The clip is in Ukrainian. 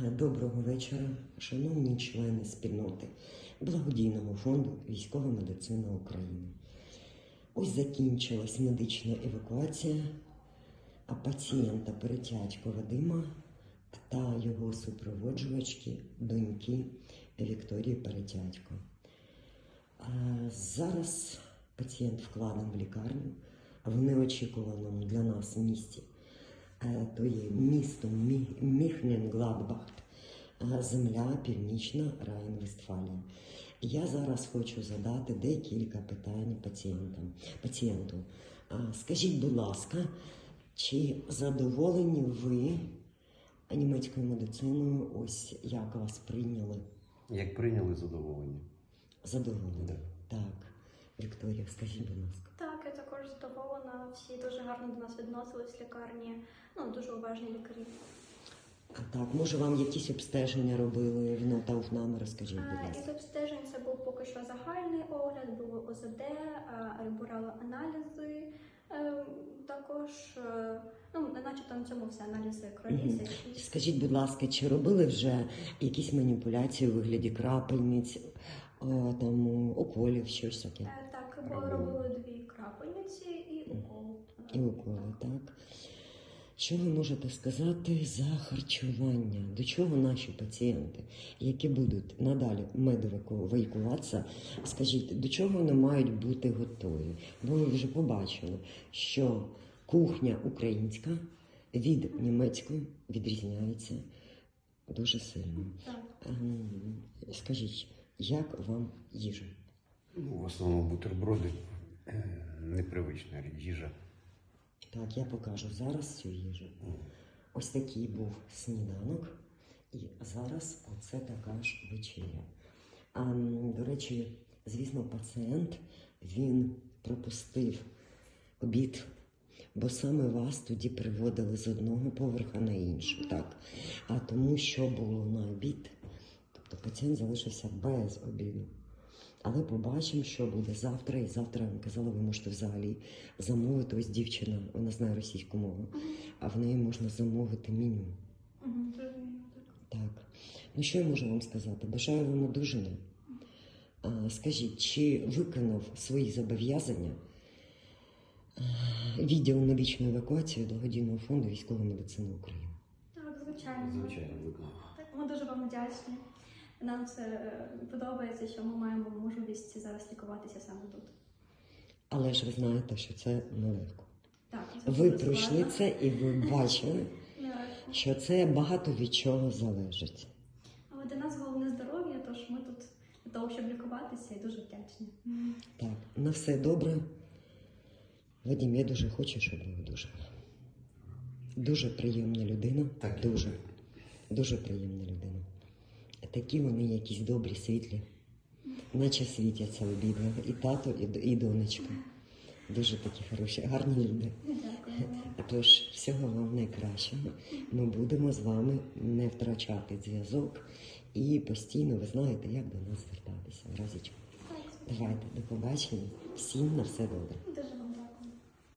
Е, Доброго вечора, шановні члени спільноти благодійного фонду Військова медицина України. Ось закінчилась медична евакуація а пацієнта Перетятько Вадима та його супроводжувачки, доньки Вікторії Перетятько. Е, Зараз пацієнт вкладен в лікарню в неочікуваному для нас місті. Е, То є місто Мі- Міхненгладбах, е, земля Північна Райн-Вестфалія. Я зараз хочу задати декілька питань пацієнтам. пацієнту. Скажіть, будь ласка, чи задоволені ви німецькою медициною? Ось як вас прийняли? Як прийняли задоволення? Задоволені? Да. Так. Вікторія, скажіть, будь ласка. Так, я також задоволена. Всі дуже гарно до нас відносились в лікарні. Ну, дуже уважні лікарі. А так, може вам якісь обстеження робили в Нотауфнами? Розкажіть, будь Е, ласка. Із обстежень це був поки що загальний огляд, було ОЗД, е, брали аналізи. Е, Також, е, ну, начебто на цьому все аналізи крові, це Скажіть, будь ласка, чи робили вже якісь маніпуляції у вигляді крапельниць, там о, уколів, щось таке? Е, Так, Робили. робили дві крапельниці уколи, так? Що ви можете сказати за харчування? До чого наші пацієнти, які будуть надалі медвикуватися, скажіть, до чого вони мають бути готові? Бо ви вже побачили, що кухня українська від німецької відрізняється дуже сильно. Так. Ем, Скажіть, як вам їжа? Ну, в основному бутерброди е, непривична їжа. Так, я покажу зараз цю їжу. Ось такий був сніданок, і зараз оце така ж вечеря. А, до речі, звісно, пацієнт він пропустив обід, бо саме вас тоді приводили з одного поверха на інший, так. А тому, що було на обід, тобто пацієнт залишився без обіду. Але побачимо, що буде завтра. І завтра я вам казала, ви можете взагалі замовити. Ось дівчина, вона знає російську мову, а в неї можна замовити меню. Так. Ну що я можу вам сказати? Бажаю вам одужання. Скажіть, чи виконав свої зобов'язання відділ медичної евакуації благодійного фонду військової медицини України? Так, звичайно. Звичайно, виконав. Так, ми дуже вам вдячні. Нам це е, подобається, що ми маємо можливість зараз лікуватися саме тут. Але ж ви знаєте, що це нелегко. Так, це Ви пройшли складно. це і ви бачили, що це багато від чого залежить. Але для нас головне здоров'я, тож ми тут для того, щоб лікуватися, і дуже вдячні. Так, на все добре. Вадим, я дуже хочу, щоб ви одужали. Дуже приємна людина. Так дуже, дуже приємна людина. Такі вони якісь добрі, світлі, наче світяться обидва. І тато, і, і донечка. Дуже такі хороші, гарні люди. Тож всього вам найкращого. Ми будемо з вами не втрачати зв'язок і постійно ви знаєте, як до нас звертатися. В разі чого. Давайте, до побачення. Всім на все добре.